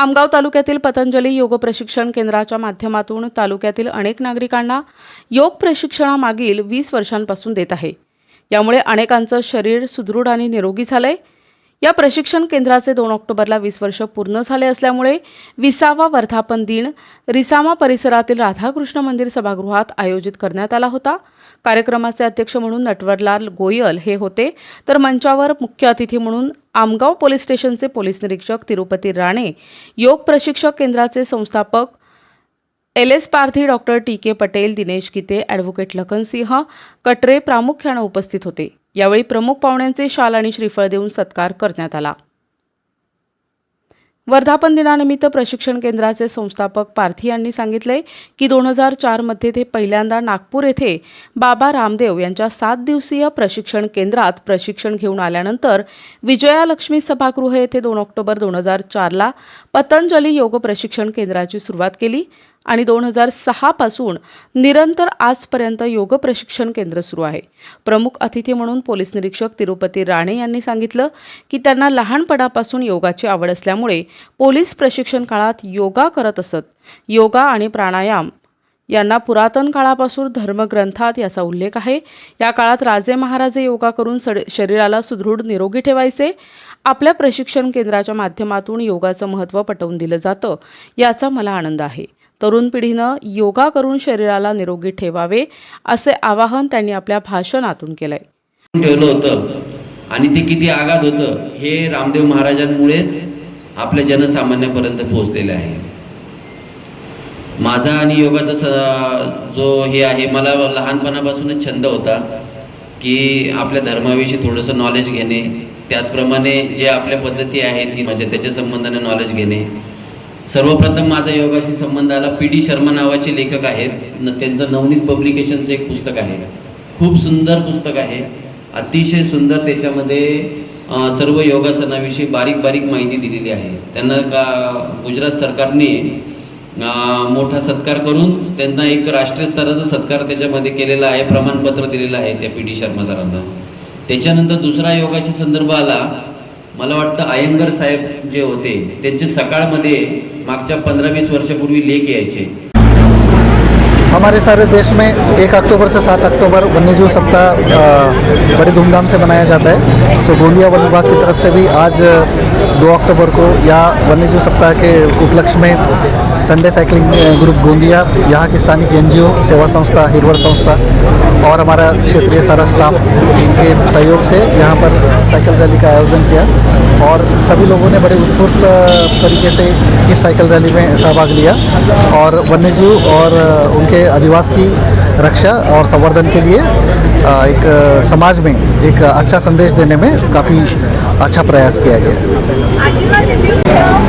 आमगाव तालुक्यातील पतंजली योग प्रशिक्षण केंद्राच्या माध्यमातून तालुक्यातील अनेक नागरिकांना योग प्रशिक्षणामागील वीस वर्षांपासून देत आहे. यामुळे अनेकांचं शरीर सुदृढ आणि निरोगी झालंय. या प्रशिक्षण केंद्राचे दोन ऑक्टोबरला वीस वर्ष पूर्ण झाले असल्यामुळे विसावा वर्धापन दिन रिसामा परिसरातील राधाकृष्ण मंदिर सभागृहात आयोजित करण्यात आला होता. कार्यक्रमाचे अध्यक्ष म्हणून नटवरलाल गोयल हे होते. तर मंचावर मुख्य अतिथी म्हणून आमगाव पोलीस स्टेशनचे पोलीस निरीक्षक तिरुपती राणे योग प्रशिक्षक केंद्राचे संस्थापक L S Pardhi doctor T K Patel Dinesh Gite advocate Lakhansingh Katre प्रामुख्यानं उपस्थित होते. यावेळी प्रमुख पाहुण्यांचे शाल आणि श्रीफळ देऊन सत्कार करण्यात आला. वर्धापन दिनानिमित्त प्रशिक्षण केंद्राचे संस्थापक पार्थी यांनी सांगितले की दोन हजार चारमध्ये ते पहिल्यांदा नागपूर येथे बाबा रामदेव यांच्या सात दिवसीय प्रशिक्षण केंद्रात प्रशिक्षण घेऊन आल्यानंतर विजयालक्ष्मी सभागृह येथे दोन ऑक्टोबर दोन हजार चारला पतंजली योग प्रशिक्षण केंद्राची सुरुवात केली. आणि दोन हजार सहापासून निरंतर आजपर्यंत योग प्रशिक्षण केंद्र सुरू आहे. प्रमुख अतिथी म्हणून पोलीस निरीक्षक तिरुपती राणे यांनी सांगितलं की त्यांना लहानपणापासून योगाची आवड असल्यामुळे पोलीस प्रशिक्षण काळात योगा करत असत. योगा आणि प्राणायाम यांना पुरातन काळापासून धर्मग्रंथात याचा उल्लेख आहे. या काळात राजे महाराजे योगा करून सड शरीराला सुदृढ निरोगी ठेवायचे. आपल्या प्रशिक्षण केंद्राच्या माध्यमातून योगाचं महत्त्व पटवून दिलं जातं. याचा मला आनंद आहे. तरुण पिढीनं योगा करून शरीराला निरोगी ठेवावे असे आवाहन त्यांनी आपल्या भाषणातून केलंय. ठेवलं होतं. आणि ते किती आघात होतं हे रामदेव महाराजांमुळेच आपल्या जनसामान्यापर्यंत पोहोचलेलं आहे. माझा आणि योगाचा जो हे आहे मला लहानपणापासूनच छंद होता की आपल्या धर्माविषयी थोडंसं नॉलेज घेणे. त्याचप्रमाणे जे आपल्या पद्धती आहेत की म्हणजे त्याच्या संबंधाने नॉलेज घेणे. सर्वप्रथम माझा योगाशी संबंध आला पी डी शर्मा नावाचे लेखक आहेत. न त्यांचं नवनीत पब्लिकेशनचं एक पुस्तक आहे. खूप सुंदर पुस्तक आहे. अतिशय सुंदर त्याच्यामध्ये सर्व योगासनाविषयी बारीक बारीक माहिती दिलेली आहे. त्यांना का गुजरात सरकारने मोठा सत्कार करून त्यांना एक राष्ट्रीय स्तराचा सत्कार त्याच्यामध्ये केलेला आहे प्रमाणपत्र दिलेलं आहे त्या पी डी शर्मा सरांना. त्याच्यानंतर दुसरा योगाशी संदर्भ आला. मला वाटतं अयंगर साहेब जे होते त्यांचे सकाळमध्ये मागच्या पंधरा वीस वर्षापूर्वी लेख यायचे. हमारे सारे देश में एक अक्टूबर से सात अक्टूबर वन्यजीव सप्ताह अ, बड़ी धूमधाम से मनाया जाता है। सो गोंदिया वन विभाग की तरफ से भी आज दो अक्टूबर को यहाँ वन्यजीव सप्ताह के उपलक्ष्य में संडे साइकिलिंग ग्रुप गोंदिया, यहाँ की स्थानिक एनजीओ सेवा संस्था हिरवर संस्था और हमारा क्षेत्रीय सारा स्टाफ इनके सहयोग से यहाँ पर साइकिल रैली का आयोजन किया और सभी लोगों ने बड़े उत्स्फूर्त तरीके से इस साइकिल रैली में सहभाग लिया और वन्यजीव और उनके अधिवास की रक्षा और संवर्धन के लिए एक समाज में एक अच्छा संदेश देने में काफ़ी अच्छा प्रयास किया गया।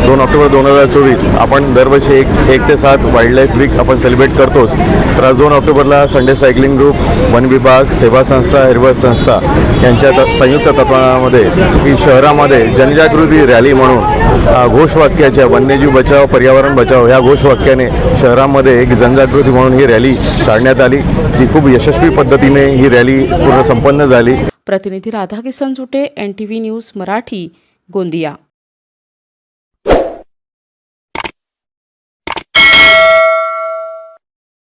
दोन ऑक्टोबर दोन हजार चोवीस आपण दरवर्षी एक एक ते सात वाईल्ड लाईफ वीक आपण सेलिब्रेट करतोच. तर आज दोन ऑक्टोबरला संडे सायकलिंग ग्रुप वन विभाग सेवा संस्था हिरवळ संस्था यांच्या संयुक्त तत्वामध्ये ही शहरामध्ये जनजागृती रॅली म्हणून घोषवाक्याच्या वन्यजीव बचाव पर्यावरण बचाव ह्या घोषवाक्याने शहरामध्ये एक जनजागृती म्हणून ही रॅली काढण्यात आली जी खूप यशस्वी पद्धतीने ही रॅली पूर्ण संपन्न झाली. प्रतिनिधी Radhakisan Zute N T V news Marathi Gondia.